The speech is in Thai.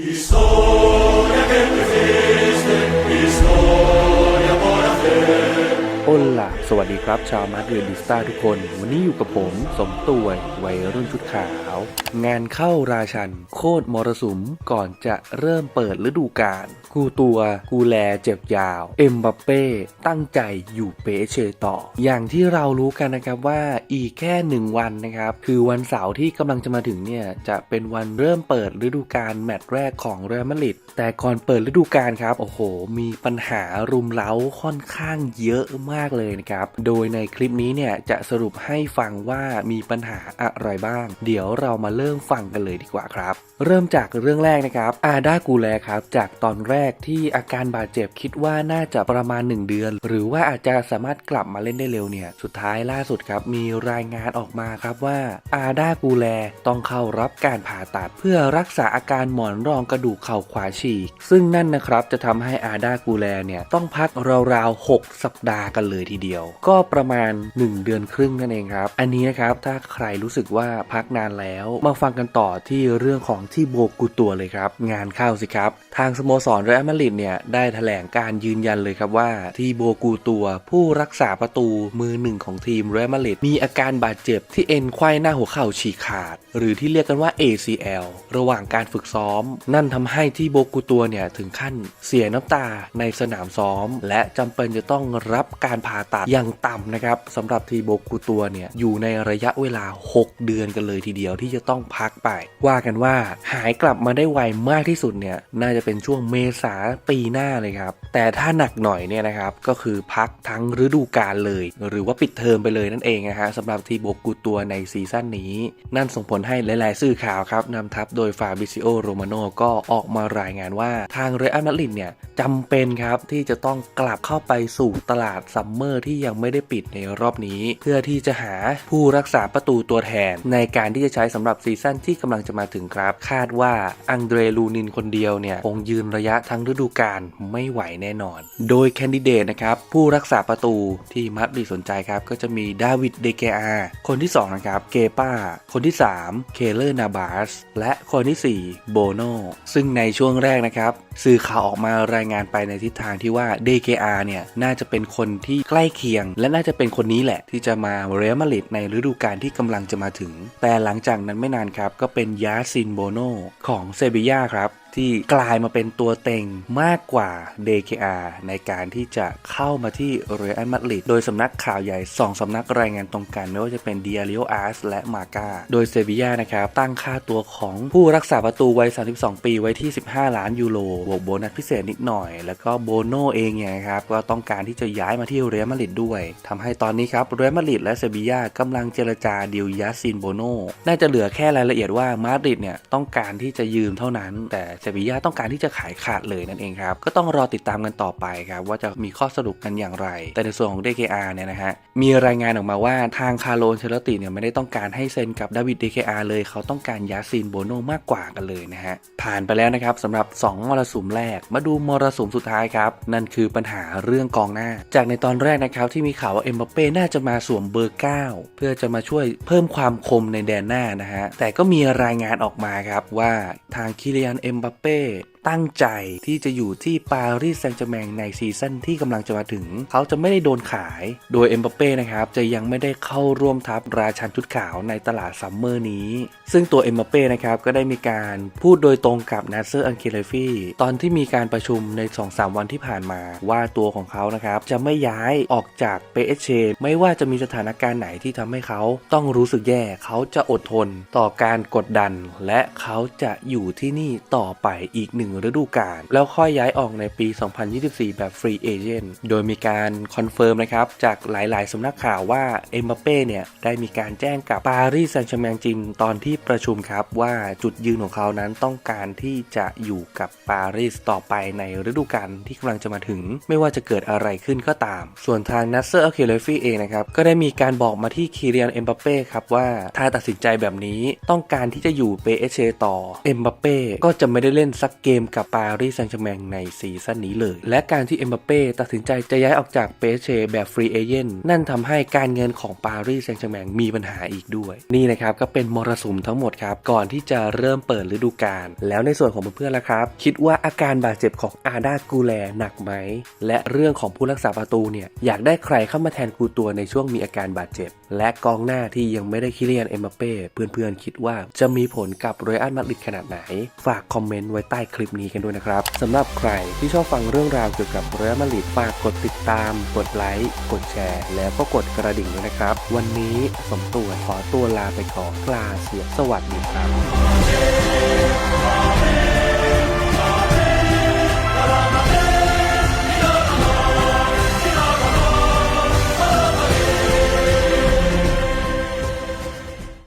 Historia che tu esiste, historia buona fede. โอล่ะสวัสดีครับ ชาวมาดริดิสตาทุกคน วันนี้อยู่กับผม สมตวยวัยรุ่นชุดขาว งานเข้าราชัน โคตรมรสุมก่อนจะเริ่มเปิดฤดูกาลกูตัวกูแลเจ็บยาว เอ็มบัปเป้ ตั้งใจอยู่เปเชต่อ อย่างที่เรารู้กันนะครับว่าอีกแค่หนึ่งวันนะครับ คือวันเสาร์ที่กำลังจะมาถึงเนี่ย จะเป็นวันเริ่มเปิดฤดูกาลแมตช์แรกของเรอัลมาดริดแต่ก่อนเปิดฤดูกาลครับโอ้โห มีปัญหารุมเร้าค่อนข้างเยอะมากเลยนะครับ โดยในคลิปนี้เนี่ยจะสรุปให้ฟังว่ามีปัญหาอะไรบ้าง เดี๋ยวเรามาเริ่มฟังกันเลยดีกว่าครับ เริ่มจากเรื่องแรกนะครับ อาดากูแลครับ จากตอนแรกที่อาการบาดเจ็บคิดว่าน่าจะประมาณ 1 เดือน หรือว่าอาจจะสามารถกลับมาเล่นได้เร็วเนี่ย สุดท้ายล่าสุดครับ มีรายงานออกมาครับว่าอาดากูแลต้องเข้ารับการผ่าตัดเพื่อรักษาอาการหมอนรองกระดูกเข่าขวาฉีก ซึ่งนั่นนะครับจะทำให้อาดากูแลเนี่ยต้องพักราวๆ6สัปดาห์กันเลยทีเดียว ก็ประมาณ 1 เดือนครึ่งนั่นเองครับ อันนี้นะครับถ้าใครรู้สึกว่าพักนานแล้ว มาฟังกันต่อที่เรื่องของที่โบกูตัวเลยครับ งานเข้าสิครับ ทางสโมสรเรอัลมาดริดเนี่ยได้แถลงการยืนยันเลยครับว่าที่โบกูตัวผู้รักษาประตูมือหนึ่งของทีมเรอัลมาดริดมีอาการบาดเจ็บที่เอ็นไขว้หน้าหัวเข่าฉีกขาด หรือที่เรียกกันว่า ACL ระหว่างการฝึกซ้อม นั่นทำให้ที่โบกูตัวเนี่ยถึงขั้นเสียน้ำตาในสนามซ้อม และจำเป็นจะต้องรับการผ่าตัดอย่างต่ำนะครับสำหรับทีโบกูตัวเนี่ยอยู่ในระยะเวลา 6 เดือนกันเลยทีเดียวที่จะต้องพักไป ว่ากันว่าหายกลับมาได้ไวมากที่สุดเนี่ยน่าจะเป็นช่วงเมษาปีหน้าเลยครับ แต่ถ้าหนักหน่อยเนี่ยนะครับก็คือพักทั้งฤดูกาลเลย หรือว่าปิดเทอมไปเลยนั่นเองนะฮะสำหรับทีโบกูตัวในซีซั่นนี้ นั่นส่งผลให้หลาย ๆ สื่อข่าวครับนำทัพโดยฟาบิซิโอโรมาโนก็ออกมารายงานว่าทางเรอัลมาดริดเนี่ยจำเป็นครับที่จะต้องกลับเข้าไปสู่ตลาดซัมเมอร์ที่ยังไม่ได้ปิดในรอบนี้ เพื่อที่จะหาผู้รักษาประตูตัวแทน ในการที่จะใช้สำหรับซีซั่นที่กำลังจะมาถึงครับ คาดว่าอังเดรลูนินคนเดียวเนี่ยคงยืนระยะทั้งฤดูกาลไม่ไหวแน่นอน โดยแคนดิเดตนะครับผู้รักษาประตูที่มัดดีสนใจครับก็จะมีดาวิดเดเกอาคนที่2นะครับเกป้า คนที่ 3 เคเลอร์นาบาส และคนที่ 4 โบโนซึ่งในช่วงแรกนะครับ สื่อข่าวออกมารายงานไปในทิศทางที่ว่า DKR เนี่ยน่าจะเป็นคนที่ใกล้เคียง และน่าจะเป็นคนนี้แหละ ที่จะมาเรอัลมาดริดในฤดูกาลที่กำลังจะมาถึง แต่หลังจากนั้นไม่นานครับก็เป็นยาซินโบโนของเซบียาครับ ที่กลายมาเป็นตัวเต็งมากกว่า DKR ในการที่จะเข้ามาที่เรอัลมาดริดโดยสำนักข่าวใหญ่ 2สำนักรายงานตรงกันไม่ว่าจะเป็น d i a r i o As และมา g a โดยเซบียานะครับ ตั้งค่าตัวของผู้รักษาประตูวัย 32 ปีไว้ที่ 15 ล้านยูโรบวกโบนัสพิเศษนิดหน่อย แล้วก็โบโนเองเนี่ยครับก็ต้องการที่จะย้ายมาที่เรอัลมาดริดด้วยทำให้ตอนนี้ครับเรอัลมาดริดและเซบียากำลังเจรจาดีลยาซินโบโนน่าจะเหลือแค่รายละเอียดว่ามาดริดเนี่ยต้องการที่จะยืมเท่านั้นแต่เซบียาต้องการที่จะขายขาดเลยนั่นเองครับ ก็ต้องรอติดตามกันต่อไปครับว่าจะมีข้อสรุปกันอย่างไร แต่ในส่วนของ DKR เนี่ยนะฮะมีรายงานออกมาว่าทางคาร์โลนเชลติเนี่ยไม่ได้ต้องการให้เซ็นกับดาวิด DKR เลยเขาต้องการยาซินโบโนมากกว่ากันเลยนะฮะผ่านไปแล้วนะครับสำหรับ 2 มรสุมแรก มาดูมรสุมสุดท้ายครับ นั่นคือปัญหาเรื่องกองหน้า จากในตอนแรกนะครับที่มีข่าวว่าเอ็มบัปเป้น่าจะมาสวมเบอร์ 9 เพื่อจะมาช่วยเพิ่มความคมในแดนหน้านะฮะแต่ก็มีรายงานออกมาครับว่าทางคิเลียนเอ็มบัปเป้ ตั้งใจที่จะอยู่ที่ปารีสแซงต์แชร์แมงในซีซั่นที่กำลังจะมาถึง เขาจะไม่ได้โดนขาย โดยเอ็มบัปเป้นะครับจะยังไม่ได้เข้าร่วมทัพราชันชุดขาวในตลาดซัมเมอร์นี้ ซึ่งตัวเอ็มบัปเป้นะครับก็ได้มีการพูดโดยตรงกับนาเซอร์อังเคเลฟี่ตอนที่มีการประชุมใน 2-3 วันที่ผ่านมาว่าตัวของเขานะครับจะไม่ย้ายออกจากเปเอเชไม่ว่าจะมีสถานการณ์ไหนที่ทำให้เขาต้องรู้สึกแย่เขาจะอดทนต่อการกดดัน และเขาจะอยู่ที่นี่ต่อไปอีกหนึ่งฤดูกาลแล้วค่อยย้ายออกในปี 2024 แบบฟรีเอเจนต์โดยมีการคอนเฟิร์มนะครับ จากหลาย ๆ สำนักข่าวว่าเอ็มบัปเป้เนี่ย ได้มีการแจ้งกับปารีสแซงต์แชร์แมงจริงตอนที่ประชุมครับ ว่าจุดยืนของเขานั้นต้องการที่จะอยู่กับปารีสต่อไปในฤดูกาลที่กำลังจะมาถึง ไม่ว่าจะเกิดอะไรขึ้นก็ตาม ส่วนทางนัสเซอร์อัลเคเลฟี่เองนะครับก็ได้มีการบอกมาที่คีเรียนเอ็มบัปเป้ครับว่าถ้าตัดสินใจแบบนี้ต้องการที่จะอยู่เปเอเชต่อเอ็มบัปเป้ก็จะไม่ได้เล่นสักเกมกับปารีสแซงต์แชร์แมงในซีซั่นนี้เลย และการที่เอ็มบัปเป้ตัดสินใจจะย้ายออกจากเปเชแบบฟรีเอเจนต์นั่นทำให้การเงินของปารีสแซงต์แชร์แมงมีปัญหาอีกด้วย นี่นะครับก็เป็นมรสุมทั้งหมดครับ ก่อนที่จะเริ่มเปิดฤดูกาลแล้วในส่วนของเพื่อนๆล่ะครับ คิดว่าอาการบาดเจ็บของอาดากูแลหนักไหมและเรื่องของผู้รักษาประตูเนี่ยอยากได้ใครเข้ามาแทนกูตัวในช่วงมีอาการบาดเจ็บ และกองหน้าที่ยังไม่ได้คิเลียนเอ็มบัปเป้เพื่อนๆคิดว่าจะมีผลกับเรอัลมาดริดขนาดไหน ฝากคอมเมนต์ไว้ใต้คลิปนี้กันด้วยนะครับสำหรับใครที่ชอบฟังเรื่องราวเกี่ยวกับเรอัลมาดริดฝากกดติดตาม กดไลค์กดแชร์ แล้วก็กดกระดิ่งด้วยนะครับ วันนี้สมตัวขอตัวลาไปก่อนกลาเสียสวัสดีครับ